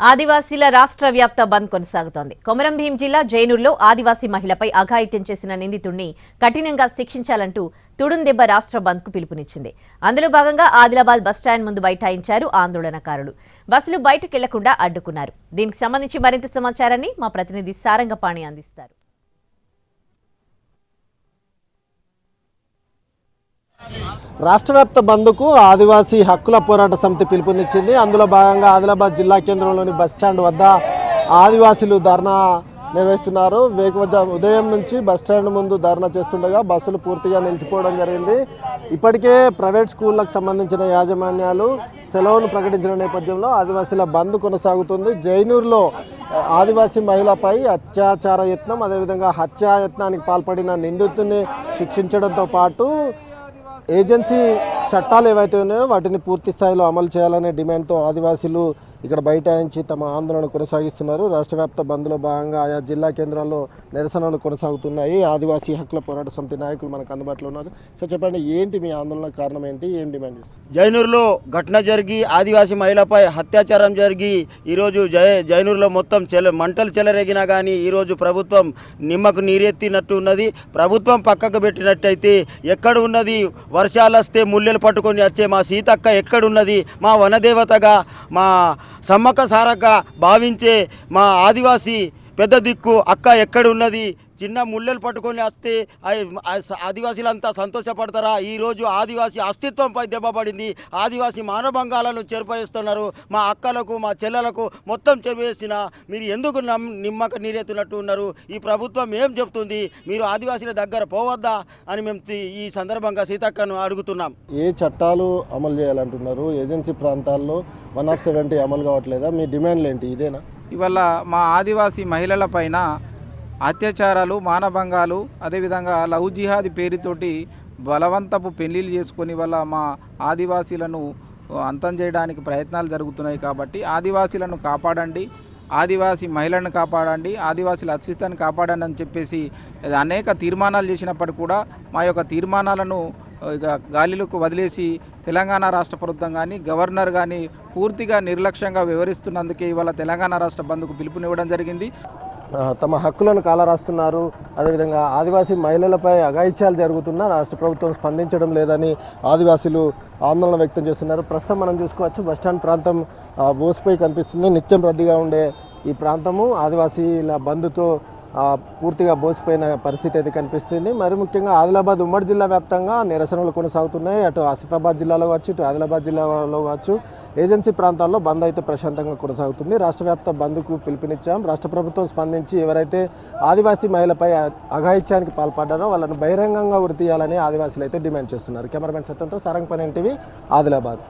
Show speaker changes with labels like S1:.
S1: ఆదివాసీల రాష్ట్ర వ్యాప్త బంద్ కొనసాగుతోంది. కొమరం భీం జిల్లా జైనూర్లో ఆదివాసీ మహిళపై అఘాయిత్యం చేసిన నిందితుడిని కఠినంగా శిక్షించాలంటూ తుడుందెబ్బ రాష్ట్ర బంద్కు పిలుపునిచ్చింది. అందులో భాగంగా ఆదిలాబాద్ బస్టాండ్ ముందు బైఠాయించారు ఆందోళనకారులు. బస్సులు బయటకెళ్ళకుండా అడ్డుకున్నారు. దీనికి సంబంధించి మరింత సమాచారాన్ని మా ప్రతినిధి సారంగపాణి అందిస్తారు.
S2: రాష్ట్ర వ్యాప్త బంద్కు ఆదివాసీ హక్కుల పోరాట సమితి పిలుపునిచ్చింది. అందులో భాగంగా ఆదిలాబాద్ జిల్లా కేంద్రంలోని బస్టాండ్ వద్ద ఆదివాసీలు ధర్నా నిర్వహిస్తున్నారు. వేకువజా ఉదయం నుంచి బస్టాండ్ ముందు ధర్నా చేస్తుండగా బస్సులు పూర్తిగా నిలిచిపోవడం జరిగింది. ఇప్పటికే ప్రైవేట్ స్కూళ్ళకు సంబంధించిన యాజమాన్యాలు సెలవును ప్రకటించిన నేపథ్యంలో ఆదివాసీల బంద్ కొనసాగుతుంది. జైనూరులో ఆదివాసీ మహిళపై అత్యాచార యత్నం అదేవిధంగా హత్యాయత్నానికి పాల్పడిన నిందితుడిని శిక్షించడంతో పాటు ఏజెన్సీ చట్టాలు ఏవైతే ఉన్నాయో వాటిని పూర్తి స్థాయిలో అమలు చేయాలనే డిమాండ్తో ఆదివాసీలు ఇక్కడ బైఠాయించి తమ ఆందోళన కొనసాగిస్తున్నారు. రాష్ట్ర వ్యాప్త బంద్లో భాగంగా ఆయా జిల్లా కేంద్రాల్లో నిరసనలు కొనసాగుతున్నాయి. ఆదివాసీ హక్కుల పోరాట సమితి నాయకులు మనకు అందుబాటులో ఉన్నారు. సో చెప్పండి ఏంటి మీ ఆందోళన కారణం ఏంటి? ఏం డిమాండ్
S3: జైనూరులో ఘటన జరిగి ఆదివాసీ మహిళపై అత్యాచారం జరిగి ఈరోజు జై జైనూరులో మొత్తం చెల మంటలు చెలరేగినా కానీ ఈరోజు ప్రభుత్వం నిమ్మకు నీరెత్తినట్టు ఉన్నది. ప్రభుత్వం పక్కకు పెట్టినట్టయితే ఎక్కడ ఉన్నది? వర్షాలు వస్తే ముల్లెలు పట్టుకొని వచ్చే మా సీతక్క ఎక్కడున్నది? మా వనదేవతగా మా సమ్మక్క సారక్క భావించే మా ఆదివాసీ పెద్ద దిక్కు అక్క ఎక్కడున్నది? చిన్న ముళ్ళలు పట్టుకొని వస్తే ఆదివాసీలంతా సంతోషపడతారా? ఈరోజు ఆదివాసీ అస్తిత్వంపై దెబ్బపడింది ఆదివాసీ మానభంగాలను చెరిపేస్తున్నారు మా అక్కలకు మా చెల్లెలకు మొత్తం చెరిపేసిన మీరు ఎందుకు నమ్ నిమ్మక నీరెత్తున్నట్టు ఉన్నారు? ఈ ప్రభుత్వం ఏం చెప్తుంది? మీరు ఆదివాసీల దగ్గర పోవద్దా? అని మేము ఈ సందర్భంగా సీతక్కను అడుగుతున్నాం.
S2: ఏ చట్టాలు అమలు చేయాలంటున్నారు? ఏజెన్సీ ప్రాంతాల్లో వన్ ఆఫ్ సెవెంటీ అమలు కావట్లేదా? మీ డిమాండ్లు ఏంటి? ఇదేనా?
S4: ఇవాళ మా ఆదివాసీ మహిళల పైన అత్యాచారాలు మానభంగాలు అదేవిధంగా లవ్ జిహాద్ పేరుతోటి బలవంతపు పెళ్ళిళ్ళు చేసుకొని వల్ల మా ఆదివాసీలను అంతం చేయడానికి ప్రయత్నాలు జరుగుతున్నాయి కాబట్టి ఆదివాసీలను కాపాడండి ఆదివాసీ మహిళలను కాపాడండి ఆదివాసీల అస్తిత్వాన్ని కాపాడండి అని చెప్పేసి అనేక తీర్మానాలు చేసినప్పటికీ కూడా మా యొక్క తీర్మానాలను ఇక గాలిలోకి వదిలేసి తెలంగాణ రాష్ట్ర ప్రభుత్వం కానీ గవర్నర్ కానీ పూర్తిగా నిర్లక్ష్యంగా వివరిస్తున్నందుకే ఇవాళ తెలంగాణ రాష్ట్ర బంద్కు పిలుపునివ్వడం జరిగింది.
S2: తమ హక్కులను కాలరాస్తున్నారు. అదేవిధంగా ఆదివాసీ మహిళలపై అఘాయిత్యాలు జరుగుతున్నా రాష్ట్ర ప్రభుత్వం స్పందించడం లేదని ఆదివాసీలు ఆందోళన వ్యక్తం చేస్తున్నారు. ప్రస్తుతం మనం చూసుకోవచ్చు బస్టాండ్ ప్రాంతం బోసిపోయి కనిపిస్తుంది. నిత్యం రద్దీగా ఉండే ఈ ప్రాంతము ఆదివాసీల బంధుతో పూర్తిగా బోసిపోయిన పరిస్థితి అయితే కనిపిస్తుంది. మరి ముఖ్యంగా ఆదిలాబాద్ ఉమ్మడి జిల్లా వ్యాప్తంగా నిరసనలు కొనసాగుతున్నాయి. అటు ఆసిఫాబాద్ జిల్లాలో కావచ్చు ఇటు ఆదిలాబాద్ జిల్లాలో కావచ్చు ఏజెన్సీ ప్రాంతాల్లో బంద్ అయితే ప్రశాంతంగా కొనసాగుతుంది. రాష్ట్ర వ్యాప్త బంద్కు పిలుపునిచ్చాం. రాష్ట్ర ప్రభుత్వం స్పందించి ఎవరైతే ఆదివాసీ మహిళపై అఘాయిత్యానికి పాల్పడ్డారో వాళ్ళను బహిరంగంగా ఉరి తీయాలని ఆదివాసీలు అయితే డిమాండ్ చేస్తున్నారు. కెమెరామెన్ సత్యంతో సారంగపనేంటివి ఆదిలాబాద్.